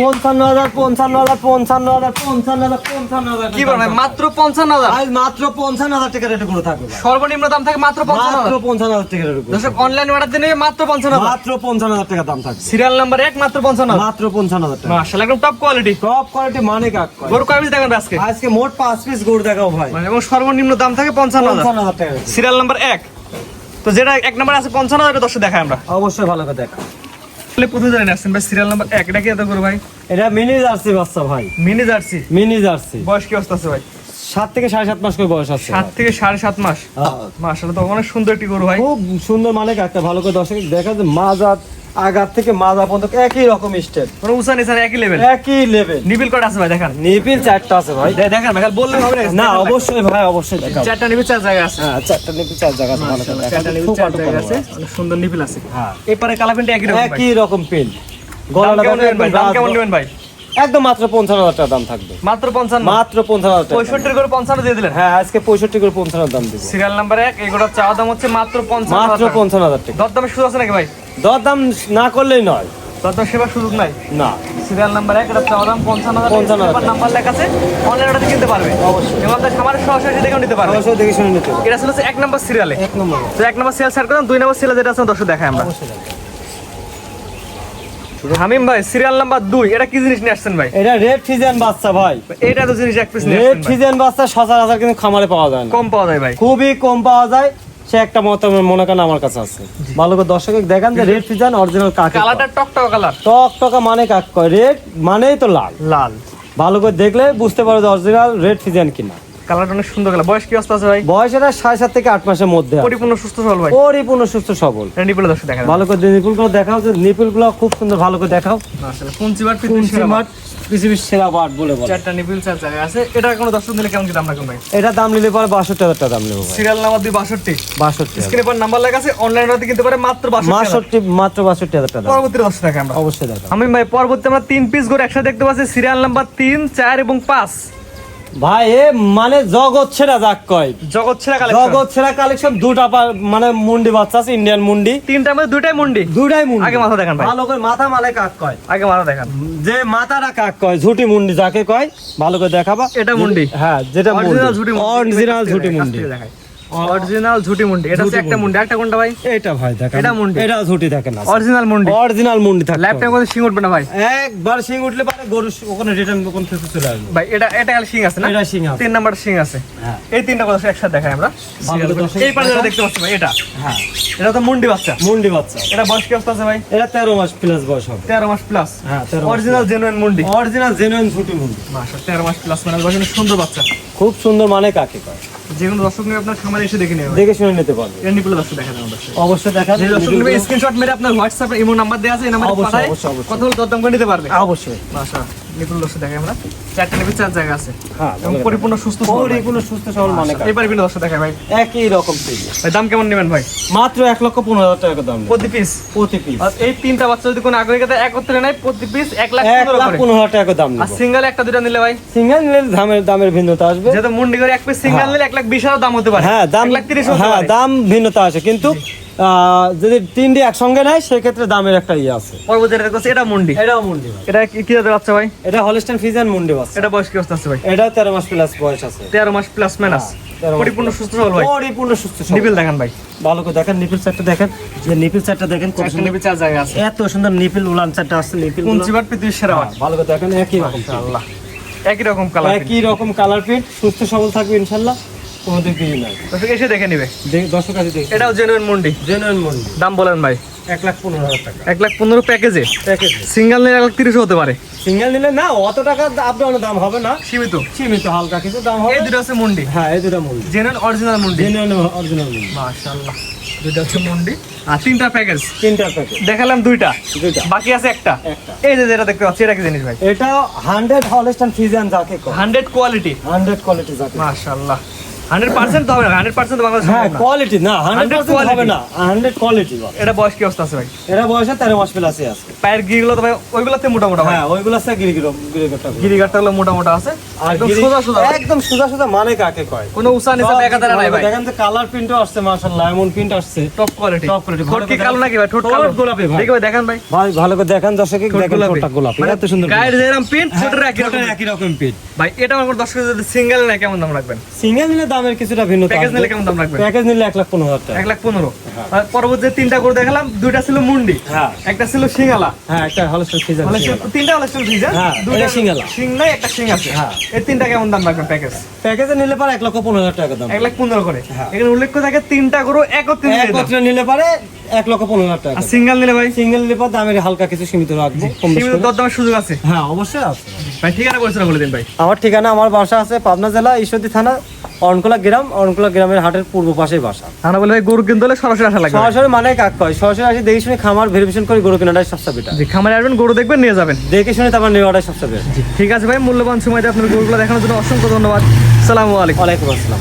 পঞ্চান্ন হাজার পঞ্চান্ন হাজার পঞ্চান্ন হাজার পঞ্চান্ন হাজার পঞ্চান্ন হাজার কি বলেন মাত্র পঞ্চান্ন হাজার? আজ মাত্র পঞ্চান্ন হাজার টাকা রেটে করে থাকবে সর্বনিম্ন দাম থাকে মাত্র পঞ্চান্ন মাত্র হাজার? পঞ্চান্ন হাজার টাকা রেটে দর্শক অনলাইন অর্ডার দিলে মাত্র পঞ্চান্ন মাত্র পঞ্চান্ন হাজার টাকা দাম থাকবে। সিরিয়াল নাম্বার এক মাত্র পঞ্চান্ন মাত্র পঞ্চান্ন হাজার টাকা। মাশাআল্লাহ একদম টপ কোয়ালিটি টপ কোয়ালিটি মানে কাক কয়। গরু কয় পিস দেখবেন আজকে? আজকে মোট পাঁচ পিস গরু দেখাও ভাই। মানে এবং সর্বনিম্ন দাম থাকে পঞ্চান্ন হাজার। টাকা সিরিয়াল নাম্বার এক। তো যেটা এক নাম্বার আছে পঞ্চান্ন হাজার দর্শক দেখায় আমরা। অবশ্যই ভালো করে দেখা প্রথমে জানেন আসছেন ভাই সিরিয়াল নাম্বার এক এটা কি এত করো ভাই? এটা মিনি জার্সি বাচ্চা ভাই। Mini jersey? Mini jersey. বয়স কি অবস্থা আছে ভাই? সাত থেকে সাড়ে সাত মাস করে বয়স আছে সাত থেকে সাড়ে সাত মাস? হ্যাঁ। তো অনেক সুন্দর একটি গরু ভাই। খুব সুন্দর মানে একটা ভালো করে দর্শক দেখা যায় মাজাত আগার থেকে মাজা পর্যন্ত একই রকম স্টেপ মানে উসান ইসান একই লেভেল একই লেভেল নিবিল কটা আছে ভাই দেখান। নিপিল চারটা আছে ভাই। দেখান ভাই বললে হবে না। না অবশ্যই ভাই অবশ্যই দেখান চারটা নিবিল চার জায়গা আছে। হ্যাঁ চারটা নিপিল চার জায়গা আছে ভালো করে চারটা নিবিল চার জায়গা আছে। অনেক সুন্দর নিবিল আছে। হ্যাঁ। এপারে কালাপেন্টা একই রকম একই রকম পেন গলাটা কেমন নেবেন ভাই? দাম কেমন নেবেন ভাই? একদম মাত্র পঞ্চান্ন হাজার টাকা দাম থাকবে। মাত্র পঞ্চান্ন? মাত্র পঞ্চান্ন হাজার টাকা পঁয়ষট্টির করে পঞ্চান্ন দিয়ে দিলেন? হ্যাঁ আজকে পঁয়ষট্টি করে পঞ্চান্ন দাম দিব। সিরিয়াল নাম্বার এক এগুলোর চাওয়া দাম হচ্ছে মাত্র পঞ্চান্ন মাত্র পঞ্চান্ন হাজার টাকা। দর দামে সুযোগ আছে নাকি ভাই? দর দাম না করলেই নয়। দর দাম সেবার সুযোগ নাই? না। সিরিয়াল নাম্বার এক এটা চাওয়া দাম পঞ্চান্ন হাজার পঞ্চান্ন হাজার নাম্বার লেখা আছে অনলাইন অর্ডার কিনতে পারবে। অবশ্যই। এবং আপনার খামারের সরাসরি দেখেও নিতে পারবে। অবশ্যই দেখে শুনে নিতে এটা ছিল হচ্ছে এক নম্বর সিরিয়ালে। এক নম্বর। তো এক নম্বর সিরিয়াল সেট করলাম দুই নম্বর সিরিয়াল যেটা আছে দর্শক দেখায় আমরা। অবশ্যই। হামিম ভাই সিরিয়াল নাম্বার দুই এটা কি জিনিস নিয়ে আসছেন ভাই? এটা রেড ফিজেন বাচ্চা ভাই। এটা তো জিনিস এক পিস রেড। ফিজেন বাচ্চা সচরাচর কিন্তু খামারে পাওয়া যায় না। কম পাওয়া যায় ভাই। খুবই কম পাওয়া যায়। সে একটা মত মনে করেন আমার কাছে আছে। ভালো করে দর্শক দেখান যে রেড ফিজান অরিজিনাল কাকে কালারটা টকটক কালার। টক টকা মানে কাক কয়? রেড মানেই তো লাল। লাল। ভালো করে দেখলে বুঝতে পারো যে অরিজিনাল রেড ফিজান কিনা। কালারটা অনেক সুন্দর কালার। বয়স কি অবস্থা আছে ভাই? বয়স এটা সাড়ে সাত থেকে আট মাসের মধ্যে পরিপূর্ণ সুস্থ সবল ভাই? পরিপূর্ণ সুস্থ সবল। নিপুল দর্শক দেখা ভালো করে নিপুলগুলো দেখাও যে নিপুলগুলো খুব সুন্দর ভালো করে দেখাও। আসলে পুঞ্চিবার পৃথিবীর সেরা বাট বলে বলে। চারটা নিপুল চার জায়গায় আছে। এটা কোনো দর্শক দিলে কেমন কি দাম রাখুন ভাই? এটা দাম নিলে পরে বাষট্টি হাজার টাকা দাম নেব সিরিয়াল নাম্বার বাষট্টি। বাষট্টি হাজার। স্ক্রিনে পর নাম্বার লেখা আছে অনলাইন অর্ডার কিনতে পারে মাত্র বাষট্টি মাত্র বাষট্টি হাজার টাকা পরবর্তী দর্শক দেখে আমরা। অবশ্যই আমি ভাই পরবর্তী আমরা তিন পিস করে একসাথে দেখতে পাচ্ছি। সিরিয়াল নাম্বার তিন চার এবং পাঁচ। ভাই এ মানে জগৎ ছেড়া যাক কয়। জগৎ ছেড়া কালেকশন জগৎ ছেড়া কালেকশন দুটা মানে মুন্ডি বাচ্চা আছে ইন্ডিয়ান মুন্ডি। তিনটা মধ্যে দুটাই মুন্ডি? দুটাই মুন্ডি। আগে মাথা দেখান ভাই। ভালো করে মাথা মালে কাক কয়। আগে মাথা দেখান। যে মাথাটা কাক কয় ঝুটি মুন্ডি যাকে কয় ভালো করে দেখাবা। এটা মুন্ডি। হ্যাঁ যেটা অরিজিনাল ঝুটি মুন্ডি। অরিজিনাল ঝুটি মুন্ডি। অরিজিনাল ঝুটি মুন্ডি। এটা হচ্ছে একটা মুন্ডি। একটা কোনটা ভাই? এটা ভাই দেখেন। এটা মুন্ডি। এটা ঝুটি দেখেন না অরিজিনাল মুন্ডি। অরিজিনাল মুন্ডি থাকে। ল্যাপটপ শিং উঠবে না ভাই? একবার উঠলে পারে গরু ওখানে রিটার্ন ওখান থেকে চলে আসবে। ভাই এটা এটা শিং আছে না? এটা শিং আছে। তিন নাম্বার শিং আছে। হ্যাঁ। এই তিনটা কথা একসাথে দেখাই আমরা। এই পাশে দেখতে পাচ্ছি ভাই এটা। হ্যাঁ। এটা তো মুন্ডি বাচ্চা। মুন্ডি বাচ্চা। এটা বয়স কি আছে ভাই? এটা তেরো মাস প্লাস বয়স হবে। তেরো মাস প্লাস হ্যাঁ অরিজিনাল জেনুইন মুন্ডি। অরিজিনাল জেনুইন ঝুটি মুন্ডি। মাসা তেরো মাস প্লাস মানে সুন্দর বাচ্চা। খুব সুন্দর মানে কাকে কয়? যে কোনো দর্শক নিয়ে আপনার খামারে এসে দেখে নেবে দেখে শুনে নিতে পারবে। এটা নিপুল দর্শক দেখা অবশ্যই দেখা যে দর্শক নেবে স্ক্রিনশট মেরে আপনার হোয়াটসঅ্যাপ ইমো নাম্বার দেওয়া আছে এই নাম্বারে অবশ্যই, পাঠায়। কথা বলে দরদাম করে নিতে পারবে? অবশ্যই। নিপুল দর্শক দেখাই আমরা। চারটে নেবে চার জায়গা আছে। হ্যাঁ পরিপূর্ণ সুস্থ পরিপূর্ণ সুস্থ সবল মানে এবার বিভিন্ন দর্শক দেখাই ভাই। একই রকম ভাই দাম কেমন নেবেন ভাই? মাত্র এক লক্ষ পনেরো হাজার টাকা দাম প্রতি পিস প্রতি পিস এই তিনটা বাচ্চা যদি কোনো আগ্রহী কথা একত্রে নেয় প্রতি পিস এক লাখ পনেরো হাজার টাকা দাম আর সিঙ্গেল একটা দুটা নিলে ভাই? সিঙ্গেল নিলে দামের দামের ভিন্নতা আসবে। যেহেতু মুন্ডি করে এক পিস সিঙ্গেল নিলে এক লাখ বিশ হাজার দাম হতে পারে। হ্যাঁ দাম লাখ তিরিশ হ্যাঁ দাম ভিন্নতা আছে কিন্তু যদি তিনটি একসঙ্গে নেয় সেক্ষেত্রে দামের একটা ইয়ে আছে। পরবর্তী দেখতে এটা মুন্ডি। এটাও মুন্ডি এটা কি কি জাতের বাচ্চা ভাই? এটা হলিস্টান ফিজান মুন্ডি বাচ্চা। এটা বয়স কি অবস্থা আছে ভাই? এটা তেরো মাস প্লাস বয়স আছে। তেরো মাস প্লাস মাইনাস হ্যাঁ, তেরো মাস পরিপূর্ণ সুস্থ সবল ভাই? পরিপূর্ণ সুস্থ সবল। নিবিল দেখান ভাই। ভালো করে দেখেন নিপিল চারটা দেখেন। যে নিপিল চারটা দেখেন কত সুন্দর নিবিল চার জায়গা আছে। এত সুন্দর নিপিল উলান চারটা আসছে নিপিল কোন পৃথিবীর সেরা ভালো করে দেখেন একই রকম। আল্লাহ একই রকম কালার একই রকম কালার প্রিন্ট সুস্থ সবল থাকবে ইনশাল্লাহ কোনো দিক দিয়ে নাই। দর্শক এসে দেখে নিবে। দর্শক আছে দেখ। এটাও জেনুইন মুন্ডি। জেনুইন মন্ডি। দাম বলেন ভাই। এক লাখ পনেরো হাজার টাকা। এক লাখ পনেরো প্যাকেজে প্যাকেজ সিঙ্গেল নিলে এক লাখ তিরিশ হতে পারে। সিঙ্গেল নিলে না অত টাকা আপ ডাউন দাম হবে না। সীমিত। সীমিত হালকা কিছু দাম হবে। এই দুটো আছে মুন্ডি। হ্যাঁ এই দুটা মন্ডি। জেনুইন অরিজিনাল মুন্ডি। জেনুইন অরিজিনাল মন্ডি। মাশাআল্লাহ। দুটো মুন্ডি। আর তিনটা প্যাকেজ তিনটা প্যাকেজ দেখালাম দুইটা। দুইটা। বাকি আছে একটা। এই যে যেটা দেখতে পাচ্ছি এটা কি জিনিস ভাই? এটা হান্ড্রেড হলস্টান যাকে হান্ড্রেড কোয়ালিটি হান্ড্রেড কোয়ালিটি যাকে মাশাআল্লাহ। হান্ড্রেড পার্সেন্ট হবে না হান্ড্রেড পার্সেন্ট বাংলাদেশ হ্যাঁ কোয়ালিটি না। Hundred quality। হবে না হান্ড্রেড কোয়ালিটি এটা বয়স কি অবস্থা আছে ভাই? এরা বয়সে তেরো মাস প্লাসই আছে। পায়ের গিরিগুলো তো ভাই ওইগুলোতে মোটা মোটা হ্যাঁ ওইগুলো আছে গিরি গিরো গিরি গুলো মোটা মোটা আছে। আর সোজা সোজা। একদম সোজা সোজা মানে কাকে কয়? কোনো উষা নিচে দেখা নাই ভাই। দেখেন তো কালার প্রিন্টও আসছে মাশাআল্লাহ এমন প্রিন্ট আসছে। টপ কোয়ালিটি Top quality, ঠোঁট কি কালো নাকি ভাই? ঠোঁট ঠোঁট কালো। গোলাপি ভাই। দেখে ভাই ভাই। ভাই। ভালো করে দেখেন দর্শকে দেখেন ঠোঁটটা গোলাপি। এত সুন্দর গায়ের যেরকম প্রিন্ট ঠোঁটের একই রকম ঠোঁটের একই রকম প্রিন্ট ভাই এটা আমার দর্শক যদি সিঙ্গেল নেয় কেমন দাম রাখবেন? সিঙ্গেল নিলে দামের কিছুটা ভিন্ন প্যাকেজ নিলে কেমন দাম রাখবেন? প্যাকেজ নিলে এক লাখ পনেরো হাজার টাকা। এক লাখ পনেরো। আর পরবর্তী তিনটা করে দেখালাম দুইটা ছিল মুন্ডি হ্যাঁ। একটা ছিল সিঙ্গালা। হ্যাঁ একটা হলস্টেল মানে তিনটা হলো স্টিল ফ্রিজ হ্যাঁ, এটা সিঙ্গালা। সিং নাই একটা সিং আছে। হ্যাঁ। এই তিনটা কেমন দাম রাখবেন প্যাকেজ প্যাকেজে নিলে পারে এক লক্ষ পনেরো হাজার টাকা দাম। এক লাখ পনেরো করে। হ্যাঁ। এখানে উল্লেখ করে থাকে তিনটা গরু দাম। একত্রে নিলে পারে এক লক্ষ পনেরো হাজার টাকা। সিঙ্গেল নিলে ভাই? সিঙ্গেল নিলে পারে দামের হালকা কিছু সীমিত রাখব সীমিত দরদামের সুযোগ আছে? হ্যাঁ অবশ্যই আছে। ভাই ঠিকানা বলে দিন ভাই। আমার ঠিকানা আমার বাসা আছে পাবনা জেলা ঈশ্বরদী থানা অরণকোলা গ্রাম অনকোলা গ্রামের হাটের পূর্ব পাশে বাসা। আমরা বলে গরু কিনতে হলে সরাসরি আসা লাগবে। সরাসরি মানে কাক কয়? সরাসরি আসি দেখে শুনে খামার ভেরিফিকেশন করে গরু কেনাটাই সস্তা বেটার জি খামারে আসবেন গরু দেখবেন নিয়ে যাবেন। দেখে শুনে তারপর নেওয়াটাই সস্তা বেটার ঠিক আছে ভাই মূল্যবান সময় দিয়ে আপনার গরুগুলো দেখানোর জন্য অসংখ্য ধন্যবাদ। সালামু আলাইকুম। ওয়ালাইকুম আসসালাম।